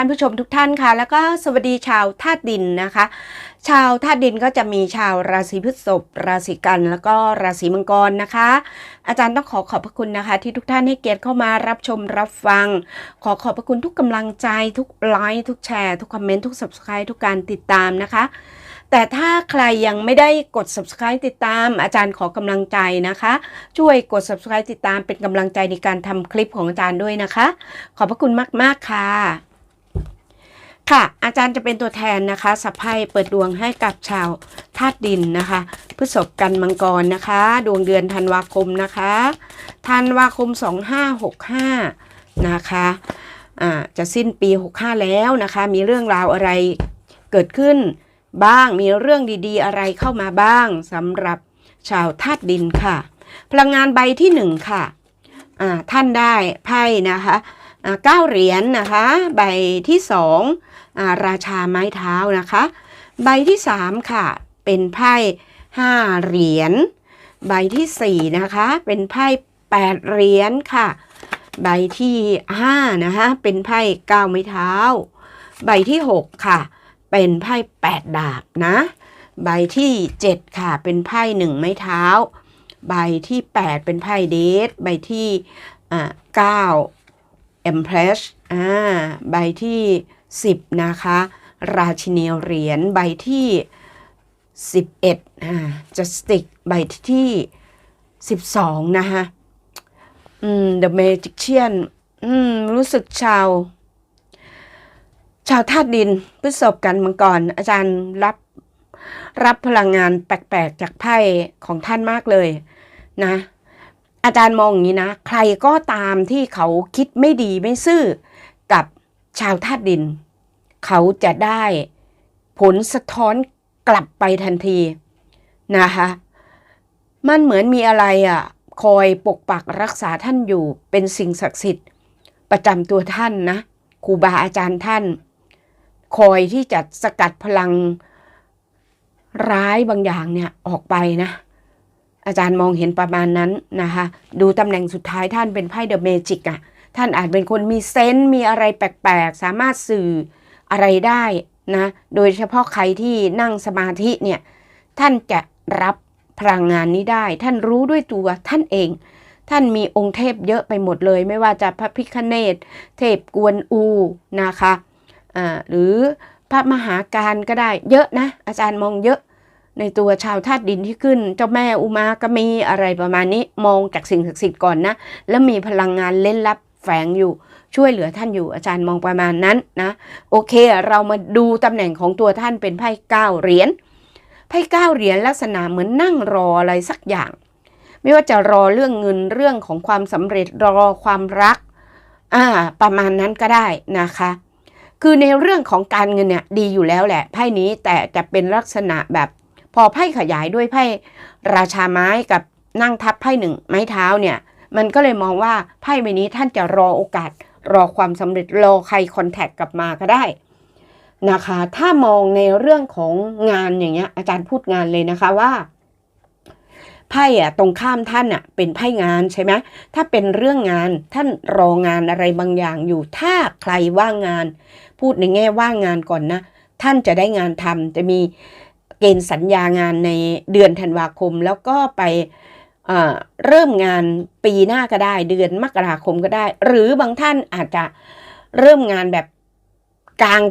ท่านผู้ชมทุกท่านค่ะ แล้วก็สวัสดีชาวธาตุดินนะคะ ชาวธาตุดินก็จะมีชาวราศีพฤษภราศีกันแล้วก็ราศีมังกรนะคะ อาจารย์ต้องขอขอบพระคุณนะคะ ที่ทุกท่านให้เกียรติเข้ามารับชมรับฟัง ขอขอบพระคุณทุกกำลังใจทุกไลค์ทุกแชร์ทุกคอมเมนต์ทุก subscribe ทุกการติดตามนะคะแต่ถ้าใครยังไม่ได้กด subscribe ติดตาม อาจารย์ขอกำลังใจนะคะ ช่วยกด subscribe ติดตามเป็นกำลังใจในการทำคลิปของอาจารย์ด้วยนะคะ ขอบพระคุณมาก ๆ ค่ะ ค่ะ อาจารย์จะเป็นตัวแทนนะคะสัพไพ่เปิดดวงให้กับชาวธาตุดินนะคะพฤษภกันมังกรนะคะ ดวงเดือนธันวาคมนะคะธันวาคม 2565 นะคะอ่าจะสิ้นปี 65 แล้วนะคะ มีเรื่องราวอะไรเกิดขึ้นบ้างมีเรื่องดีๆ อะไรเข้ามาบ้างสำหรับชาวธาตุดินค่ะ พลังงานใบที่ 1 ค่ะอ่าท่านได้ไพ่นะคะอ่าเก้าเหรียญนะคะ ใบที่สอง ราชาไม้เท้านะคะ ใบที่สามค่ะ เป็นไพ่ห้าเหรียญ ใบที่สี่นะคะ เป็นไพ่แปดเหรียญค่ะ ใบที่ห้านะคะเป็นไพ่เก้าไม้เท้า ใบที่หกค่ะ เป็นไพ่แปดดาบนะ ใบที่เจ็ดค่ะ เป็นไพ่หนึ่งไม้เท้า ใบที่แปดเป็นไพ่เดทใบที่เก้า Empress อ่า ใบที่ 10 นะคะ ราชินีเหรียญใบที่ 11อ่า Justice ใบที่ 12 นะคะอืม The Magician อืม รู้สึกชาว ชาวธาตุดินพฤษภกันมังกรอาจารย์รับรับพลังงานแปลกๆ จากไพ่ของท่านมากเลยนะ อาจารย์มองอย่างนี้นะ ใครก็ตามที่เขาคิดไม่ดีไม่ซื่อ ชาวธาตุดิน เขาจะได้ผลสะท้อนกลับไปทันทีนะคะมันเหมือนมีอะไรอะคอยปกปักรักษาท่านอยู่เป็นสิ่งศักดิ์สิทธิ์ ประจำตัวท่านนะครูบาอาจารย์ท่าน คอยที่จะสกัดพลังร้ายบางอย่างเนี่ยออกไปนะ อาจารย์มองเห็นประมาณนั้นนะคะ ดูตำแหน่งสุดท้ายท่านเป็นไพ่เดอะเมจิกอะ ท่านอาจเป็นคนมีเซนส์มีอะไรแปลกๆ สามารถสื่ออะไรได้นะ โดยเฉพาะใครที่นั่งสมาธิเนี่ย ท่านจะรับพลังงานนี้ได้ ท่านรู้ด้วยตัวท่านเอง ท่านมีองค์เทพเยอะไปหมดเลย ไม่ว่าจะพระพิคเนตเทพกวนอูนะคะอ่าหรือพระมหาการก็ได้เยอะนะ อาจารย์มองเยอะในตัวชาวธาตุดินที่ขึ้น เจ้าแม่อุมาก็มีอะไรประมาณนี้มองจากสิ่งศักดิ์สิทธิ์ก่อนนะ แล้วมีพลังงานเล่นลับ ฝงอยู่ช่วยเหลือท่านอยู่อาจารย์มองประมาณนั้นนะโอเค เรามาดูตำแหน่งของตัวท่านเป็นไพ่เก้าเหรียญไพ่เก้าเหรียญลักษณะเหมือนนั่งรออะไรสักอย่าง ไม่ว่าจะรอเรื่องเงินเรื่องของความสำเร็จรอความรักอ่าประมาณนั้นก็ได้นะคะ คือในเรื่องของการเงินเนี่ยดีอยู่แล้วแหละไพ่นี้แต่จะเป็นลักษณะแบบพอไพ่ขยายด้วยไพ่ราชาไม้กับนั่งทับไพ่หนึ่งไม้เท้าเนี่ย มันก็เลยมองว่าไพ่ใบนี้ท่านจะรอโอกาส รอความสำเร็จรอใครคอนแทคกลับมาก็ได้นะคะ ถ้ามองในเรื่องของงานอย่างเงี้ย อาจารย์พูดงานเลยนะคะว่าไพ่อะตรงข้ามท่านอะเป็นไพ่งานใช่ไหมถ้าเป็นเรื่องงานท่านรองานอะไรบางอย่างอยู่ ถ้าใครว่างงาน พูดในแง่ว่างงานก่อนนะ ท่านจะได้งานทำจะมีเกณฑ์สัญญางานในเดือนธันวาคม แล้วก็ไป เริ่มงานปีหน้าก็ได้ เดือนมกราคมก็ได้ หรือบางท่านอาจจะเริ่มงานแบบกลาง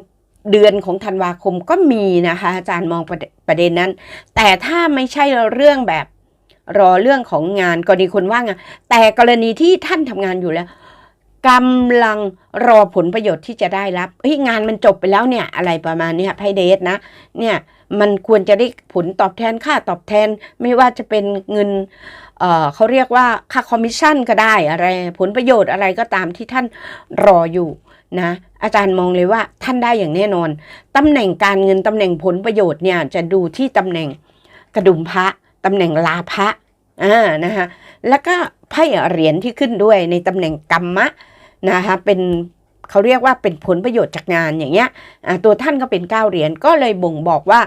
เดือนของธันวาคมก็มีนะคะ อาจารย์มองประเดประเด็นนั้น แต่ถ้าไม่ใช่เรื่องแบบรอเรื่องของงานกรณีคนว่างงานแต่กรณีที่ท่านทำงานอยู่แล้วกำลังรอผลประโยชน์ที่จะได้รับเฮ้ยงานมันจบไปแล้วเนี่ย อะไรประมาณนี้ยไพเดทนะ เนี่ยมันควรจะได้ผลตอบแทนค่าตอบแทนไม่ว่าจะเป็นเงิน เเขาเรียกว่าค่าคอมมิชชั่นก็ได้อะไรผลประโยชน์อะไรก็ตามที่ท่านรออยู่นะอาจารย์มองเลยว่าท่านได้อย่างแน่นอนตำแหน่งการเงินตำแหน่งผลประโยชน์เนี่ยจะดูที่ตำแหน่งกระดุมพระตำแหน่งลาภะอ่านะคะแล้วก็ไพ่เหรียญที่ขึ้นด้วยในตำแหน่งกรรมะนะคะเป็นเขาเรียกว่าเป็นผลประโยชน์จากงานอย่างเงี้ยตัวท่านก็เป็นเก้าเหรียญก็เลยบ่งบอกว่า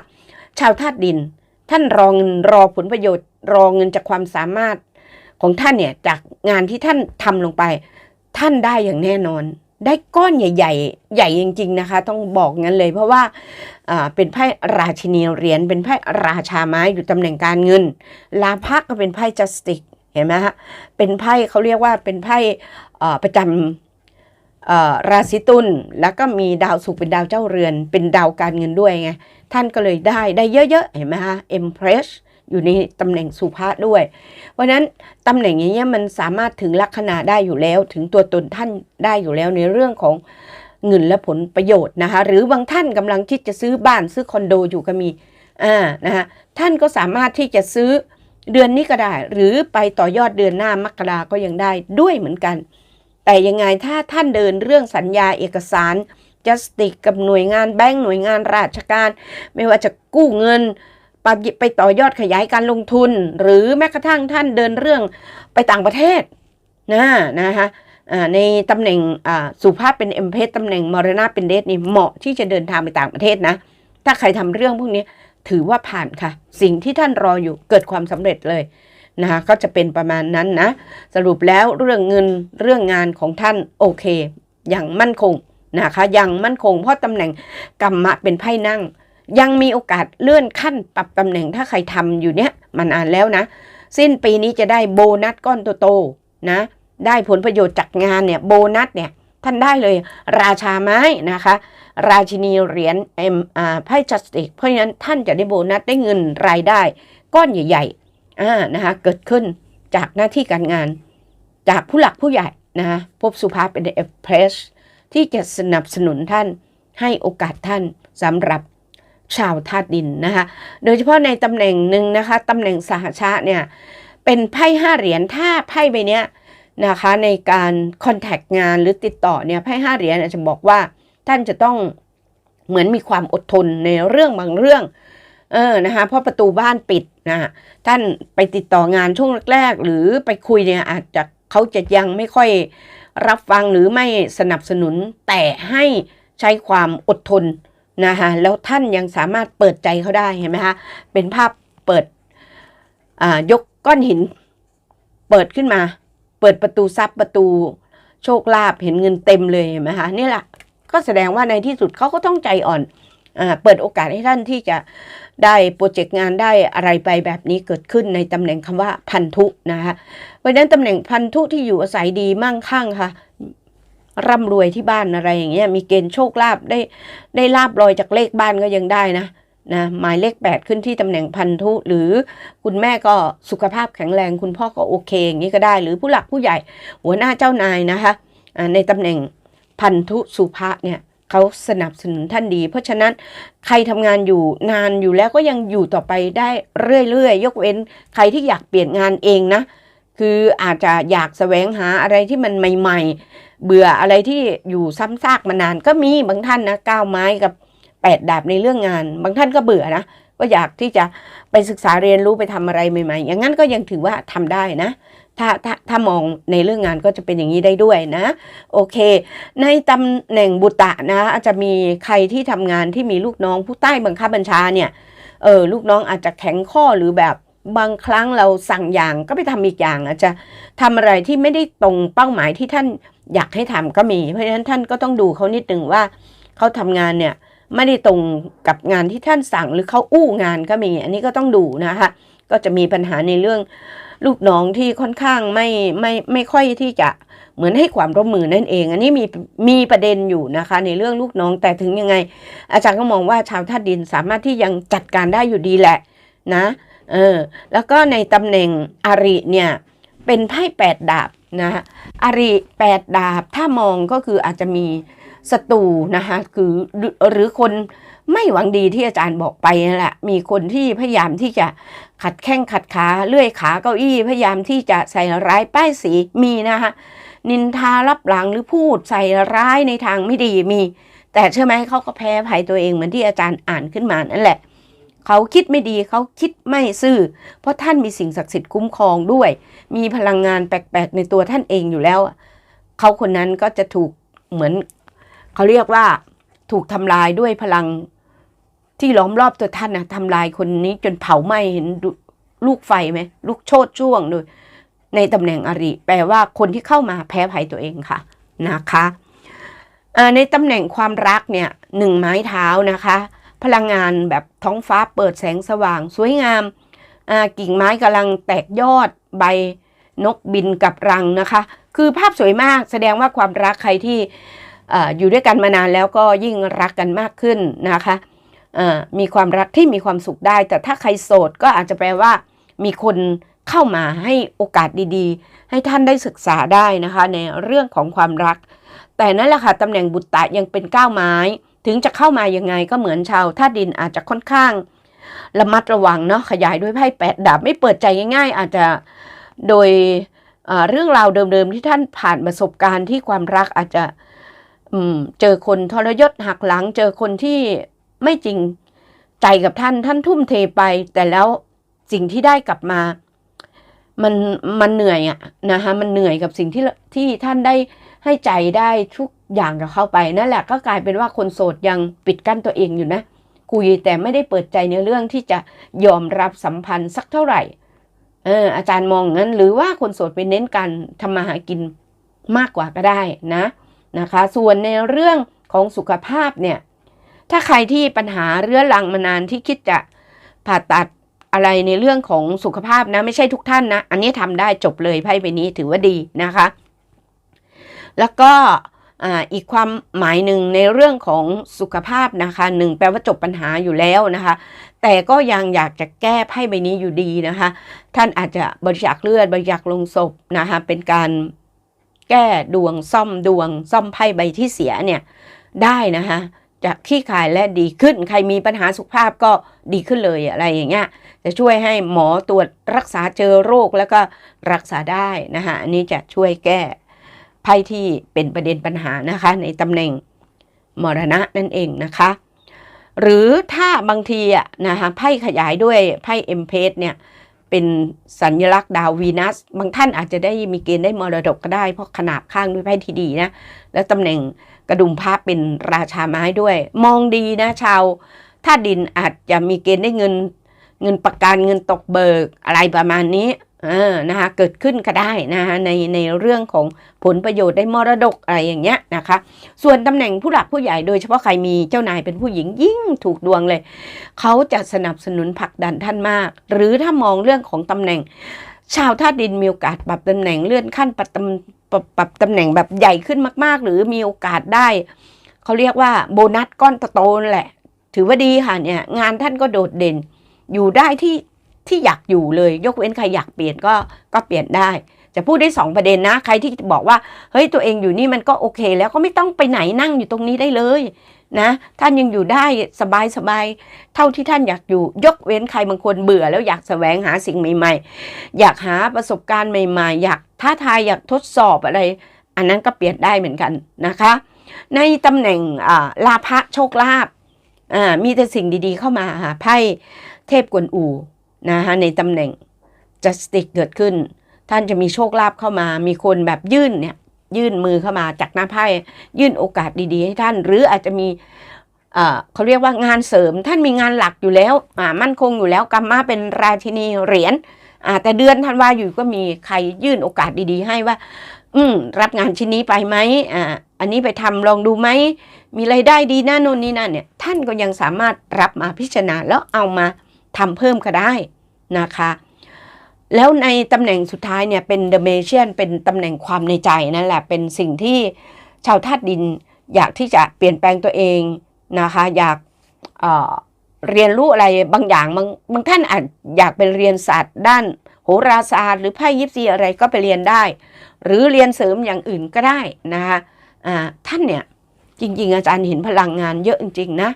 ชาวธาตุดิน ท่านรอเงินรอผลประโยชน์ รอเงินจากความสามารถของท่านเนี่ยจากงานที่ท่านทำลงไป ท่านได้อย่างแน่นอน ได้ก้อนใหญ่ๆ ใหญ่จริง ๆนะคะ ต้องบอกงั้นเลย เพราะว่าอ่าเป็นไพ่ราชินีเหรียญเป็นไพ่ราชาไม้อยู่ตำแหน่งการเงิน ลาภะก็เป็นไพ่จัสติกเห็นไหมฮะเป็นไพ่เขาเรียกว่าเป็นไพ่อ่าประจำเอ่อ ราศีตุลแล้วก็มีดาวศุกร์เป็นดาวเจ้าเรือน เป็นดาวการเงินด้วยไง ท่านก็เลยได้ได้เยอะๆ เห็นไหมฮะ Empress อยู่ในตำแหน่งสุภาษด้วย เพราะนั้นตำแหน่งอย่างเงี้ยมันสามารถถึงลัคนาได้อยู่แล้ว ถึงตัวตนท่านได้อยู่แล้วในเรื่องของเงินและผลประโยชน์นะคะ หรือบางท่านกำลังคิดจะซื้อบ้านซื้อคอนโดอยู่ก็มีอ่านะคะท่านก็สามารถที่จะซื้อเดือนนี้ก็ได้ หรือไปต่อยอดเดือนหน้ามกราก็ยังได้ด้วยเหมือนกัน แต่ยังไงถ้าท่านเดินเรื่องสัญญาเอกสารจัสติกกับหน่วยงานแบงก์หน่วยงานราชการ ไม่ว่าจะกู้เงินไปไปต่อยอดขยายการลงทุน หรือแม้กระทั่งท่านเดินเรื่องไปต่างประเทศนะนะคะในตำแหน่งสุภาพเป็นเอ็มเพสตำแหน่งมรณะเป็นเดชนี่เหมาะที่จะเดินทางไปต่างประเทศนะ ถ้าใครทำเรื่องพวกนี้ถือว่าผ่านค่ะ สิ่งที่ท่านรออยู่เกิดความสำเร็จเลย นะคะก็จะเป็นประมาณนั้นนะ สรุปแล้วเรื่องเงินเรื่องงานของท่านโอเค อย่างมั่นคงนะคะยังมั่นคงเพราะตำแหน่งกรรมะเป็นไพ่นั่ง ยังมีโอกาสเลื่อนขั้นปรับตำแหน่งถ้าใครทำอยู่เนี้ยมานอ่านแล้วนะ สิ้นปีนี้จะได้โบนัสก้อนโตๆนะ ได้ผลประโยชน์จากงานเนี่ยโบนัสเนี่ยท่านได้เลยราชาไม้นะคะ ราชินีเหรียญเอ็มอ่าไพ่จัสติกเพราะฉะนั้นท่านจะได้โบนัสได้เงินรายได้ ก้อนใหญ่ ๆ อ่านะคะเกิดขึ้นจากหน้าที่การงาน จากผู้หลักผู้ใหญ่นะคะพบสุภาพเป็นเอฟเพรสที่จะสนับสนุนท่านให้โอกาสท่านสำหรับชาวธาตุดินนะคะโดยเฉพาะในตำแหน่งหนึ่งนะคะตำแหน่งสหชาติเนี่ยเป็นไพ่ห้าเหรียญถ้าไพ่ใบเนี้ยนะคะในการคอนแทคงานหรือติดต่อเนี่ยไพ่ห้าเหรียญอาจจะบอกว่าท่านจะต้องเหมือนมีความอดทนในเรื่องบางเรื่อง เออนะคะเพราะประตูบ้านปิดนะท่านไปติดต่องานช่วงแรกๆ หรือไปคุยเนี่ยอาจจะเขาจะยังไม่ค่อยรับฟังหรือไม่สนับสนุนแต่ให้ใช้ความอดทนนะคะแล้วท่านยังสามารถเปิดใจเขาได้เห็นไหมคะเป็นภาพเปิดอ่ายกก้อนหิน เปิดขึ้นมา เปิดประตูทรัพย์ประตูโชคลาภเห็นเงินเต็มเลยเห็นไหมคะนี่แหละก็แสดงว่าในที่สุดเขาก็ต้องใจอ่อน เปิดโอกาสให้ท่านที่จะได้โปรเจกต์งานได้อะไรไปแบบนี้เกิดขึ้นในตำแหน่งคำว่าพันธุนะคะเพราะฉะนั้นตำแหน่งพันธุที่อยู่อาศัยดีมั่งคั่งค่ะร่ำรวยที่บ้านอะไรอย่างเงี้ยมีเกณฑ์โชคลาภได้ได้ลาบลอยจากเลขบ้านก็ยังได้นะนะหมายเลข 8 ขึ้นที่ตำแหน่งพันธุ หรือคุณแม่ก็สุขภาพแข็งแรง คุณพ่อก็โอเคอย่างนี้ก็ได้ หรือผู้หลักผู้ใหญ่หัวหน้าเจ้านายนะคะในตำแหน่งพันธุสุภะเนี่ย เขาสนับสนุนท่านดี เพราะฉะนั้นใครทำงานอยู่นานอยู่แล้วก็ยังอยู่ต่อไปได้เรื่อยๆ ยกเว้น ใครที่อยากเปลี่ยนงานเองนะ คืออาจจะอยากแสวงหาอะไรที่มันใหม่ ๆ เบื่ออะไรที่อยู่ซ้ำซากมานานก็มีบางท่านนะก้าวไม้กับแปดดาบในเรื่องงาน บางท่านก็เบื่อนะก็อยากที่จะไปศึกษาเรียนรู้ไปทำอะไรใหม่ ๆ อย่างนั้นก็ยังถือว่าทำได้นะ ถ้าถ้าถ้ามองในเรื่องงานก็จะเป็นอย่างนี้ได้ด้วยนะโอเค ในตำแหน่งบุตะนะอาจจะมีใครที่ทำงานที่มีลูกน้องผู้ใต้บังคับบัญชาเนี่ยเออลูกน้องอาจจะแข็งข้อหรือแบบบางครั้งเราสั่งอย่างก็ไปทำอีกอย่างอาจจะทำอะไรที่ไม่ได้ตรงเป้าหมายที่ท่านอยากให้ทำก็มี เพราะฉะนั้นท่านก็ต้องดูเขานิดหนึ่งว่าเขาทำงานเนี่ยไม่ได้ตรงกับงานที่ท่านสั่งหรือเขาอู้งานก็มี อันนี้ก็ต้องดูนะคะ ก็จะมีปัญหาในเรื่องลูกน้องที่ค่อนข้างไม่ไม่ไม่ค่อยที่จะเหมือนให้ความร่วมมือนั่นเอง อันนี้มีมีประเด็นอยู่นะคะ ในเรื่องลูกน้องแต่ถึงยังไง อาจารย์ก็มองว่าชาวธาตุดินสามารถที่ยังจัดการได้อยู่ดีแหละนะเออแล้วก็ในตำแหน่งอาริเนี่ยเป็นไพ่แปดดาบนะคะอาริแปดดาบถ้ามองก็คืออาจจะมีศัตรูนะคะคือหรือคน ไม่หวังดีที่อาจารย์บอกไปนั่นแหละมีคนที่พยายามที่จะขัดแข้งขัดขาเลื่อยขาเก้าอี้พยายามที่จะใส่ร้ายป้ายสีมีนะคะนินทารับหลังหรือพูดใส่ร้ายในทางไม่ดีมี แต่เชื่อไหมเขาก็แพ้ภัยตัวเองเหมือนที่อาจารย์อ่านขึ้นมานั่นแหละเขาคิดไม่ดีเขาคิดไม่ซื่อ เพราะท่านมีสิ่งศักดิ์สิทธิ์คุ้มครองด้วย มีพลังงานแปลกๆในตัวท่านเองอยู่แล้ว เขาคนนั้นก็จะถูกเหมือน เขาเรียกว่า ถูกทำลายด้วยพลัง ที่ล้อมรอบตัวท่านนะทำลายคนนี้จนเผาไหม้เห็นลูกไฟไหมลูกโชดช่วงด้วยในตำแหน่งอริ แปลว่าคนที่เข้ามาแพ้ภัยตัวเองค่ะนะคะในตำแหน่งความรักเนี่ยหนึ่งไม้เท้านะคะ พลังงานแบบท้องฟ้าเปิดแสงสว่าง สวยงามกิ่งไม้กำลังแตกยอดใบนกบินกับรังนะคะ คือภาพสวยมากแสดงว่าความรักใครที่อ่อยู่ด้วยกันมานานแล้วก็ยิ่งรักกันมากขึ้นนะคะ มีความรักที่มีความสุขได้ แต่ถ้าใครโสดก็อาจจะแปลว่ามีคนเข้ามาให้โอกาสดีๆ ให้ท่านได้ศึกษาได้นะคะ ในเรื่องของความรัก แต่นั่นแหละค่ะตำแหน่งบุตตะยังเป็นก้าวไม้ ถึงจะเข้ามายังไงก็เหมือนชาวธาดินอาจจะค่อนข้าง ระมัดระวังเนาะขยายด้วยไพ่แปดดาบไม่เปิดใจง่าย ๆ อาจจะโดยเรื่องราวเดิมๆที่ท่านผ่านประสบการณ์ที่ความรักอาจจะเจอคนทรยศหักหลัง เจอคนที่ ไม่จริงใจกับท่านท่านทุ่มเทไป แต่แล้วสิ่งที่ได้กลับมา มันมันเหนื่อยอะนะคะมันเหนื่อยกับสิ่งที่ที่ท่านได้ให้ใจได้ทุกอย่างกับเข้าไปนั่นแหละก็กลายเป็นว่าคนโสดยังปิดกั้นตัวเองอยู่นะคุยแต่ไม่ได้เปิดใจในเรื่องที่จะยอมรับสัมพันธ์สักเท่าไหร่เอออาจารย์มองงั้น หรือว่าคนโสดไปเน้นการทำมาหากินมากกว่าก็ได้นะนะคะ ส่วนในเรื่องของสุขภาพเนี่ย ถ้าใครที่ปัญหาเรื้อรังมานานที่คิดจะผ่าตัดอะไรในเรื่องของสุขภาพนะไม่ใช่ทุกท่านนะ อันนี้ทำได้จบเลยไพ่ใบนี้ถือว่าดีนะคะ แล้วก็อ,อีกความหมายหนึ่งในเรื่องของสุขภาพนะคะหนึ่งแปลว่าจบปัญหาอยู่แล้วนะคะ แต่ก็ยังอยากจะแก้ไพ่ใบนี้อยู่ดีนะคะ ท่านอาจจะบริจาคเลือดบริจาคลงศพนะคะเป็นการแก้ดวงซ่อมดวงซ่อมไพ่ใบที่เสียเนี่ยได้นะคะ จะขี้คายและดีขึ้น ใครมีปัญหาสุขภาพก็ดีขึ้นเลยอะไรอย่างเงี้ยจะช่วยให้หมอตรวจรักษาเจอโรคแล้วก็รักษาได้นะคะอันนี้จะช่วยแก้ไพ่ที่เป็นประเด็นปัญหานะคะ ในตำแหน่งมรณะนั่นเองนะคะ หรือถ้าบางทีอะนะคะไพ่ขยายด้วยไพ่เอ็มเพสเนี่ยเป็นสัญลักษณ์ดาววีนัส บางท่านอาจจะได้มีเกณฑ์ได้มรดกก็ได้เพราะขนาบข้างด้วยไพ่ที่ดีนะ แล้วตำแหน่ง กระดุมพระเป็นราชาไม้ด้วย มองดีนะชาวถ้าดินอาจจะมีเกณฑ์ได้เงิน เงินประกันเงินตกเบิกอะไรประมาณนี้เออนะคะเกิดขึ้นก็ได้นะคะในในเรื่องของผลประโยชน์ได้มรดกอะไรอย่างเงี้ยนะคะ ส่วนตำแหน่งผู้หลักผู้ใหญ่โดยเฉพาะใครมีเจ้านายเป็นผู้หญิงยิ่งถูกดวงเลย เขาจะสนับสนุนผลักดันท่านมาก หรือถ้ามองเรื่องของตำแหน่ง ชาวธาตุดินมีโอกาสปรับตำแหน่งเลื่อนขั้นปรับตำปรับปรับตำแหน่งแบบใหญ่ขึ้นมาก ๆ หรือมีโอกาสได้ เขาเรียกว่าโบนัสก้อนโตๆนั่นแหละ ถือว่าดีค่ะเนี่ย งานท่านก็โดดเด่น อยู่ได้ที่ที่อยากอยู่เลย ยกเว้นใครอยากเปลี่ยนก็ก็เปลี่ยนได้จะพูดได้สองประเด็นนะ ใครที่บอกว่า เฮ้ยตัวเองอยู่นี่มันก็โอเค แล้วก็ไม่ต้องไปไหนนั่งอยู่ตรงนี้ได้เลย นะท่านยังอยู่ได้สบายสบายเท่าที่ท่านอยากอยู่ ยกเว้นใครบางคนเบื่อแล้วอยากแสวงหาสิ่งใหม่ ๆ อยากหาประสบการณ์ใหม่ ๆ อยากท้าทายอยากทดสอบอะไร อันนั้นก็เปลี่ยนได้เหมือนกันนะคะ ในตำแหน่งลาภะโชคลาภมีแต่สิ่งดีๆเข้ามาหาไพ่เทพกวนอูนะคะในตำแหน่ง justice เกิดขึ้น ท่านจะมีโชคลาภเข้ามา มีคนแบบยื่นเนี่ย ยื่นมือเข้ามาจากหน้าไพ่ยื่นโอกาสดีๆ ให้ท่าน หรืออาจจะมีเขาเรียกว่างานเสริมท่านมีงานหลักอยู่แล้วมั่นคงอยู่แล้วกรรมะเป็นราชินีเหรียญแต่เดือนธันวาอยู่ก็มีใครยื่นโอกาสดีๆ ให้ว่า อืมรับงานชิ้นนี้ไปไหมอ่าอันนี้ไปทำลองดูไหมมีรายได้ดีนะโน่นนี่นั่นเนี่ย ท่านก็ยังสามารถรับมาพิจารณาแล้วเอามาทำเพิ่มก็ได้นะคะ แล้วในตำแหน่งสุดท้ายเนี่ยเป็นเดอะเมเชียนเป็นตำแหน่งความในใจนั่นแหละเป็นสิ่งที่ชาวธาตุดินอยากที่จะเปลี่ยนแปลงตัวเองนะคะอยากเเรียนรู้อะไรบางอย่างบางบางท่านอาจอยากไปเรียนศาสตร์ด้านโหราศาสตร์หรือไพ่ยิปซีอะไรก็ไปเรียนได้ หรือเรียนเสริมอย่างอื่นก็ได้นะคะท่านเนี่ยจริง ๆ อาจารย์เห็นพลังงานเยอะจริง ๆ นะ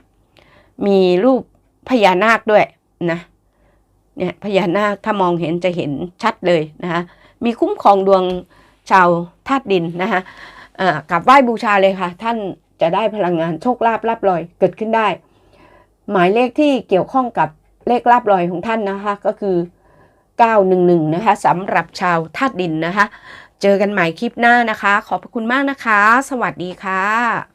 มีรูปพญานาคด้วยนะ เนี่ยพญานาคถ้ามองเห็นจะเห็นชัดเลยนะคะมีคุ้มครองดวงชาวธาตุดินนะคะกราบไหว้บูชาเลยค่ะ ท่านจะได้พลังงานโชคลาภลาบลอยเกิดขึ้นได้ หมายเลขที่เกี่ยวข้องกับเลขลาบลอยของท่านนะคะ ก็คือ 911 นะคะสำหรับชาวธาตุดินนะคะ เจอกันใหม่คลิปหน้านะคะ ขอบพระคุณมากนะคะ สวัสดีค่ะ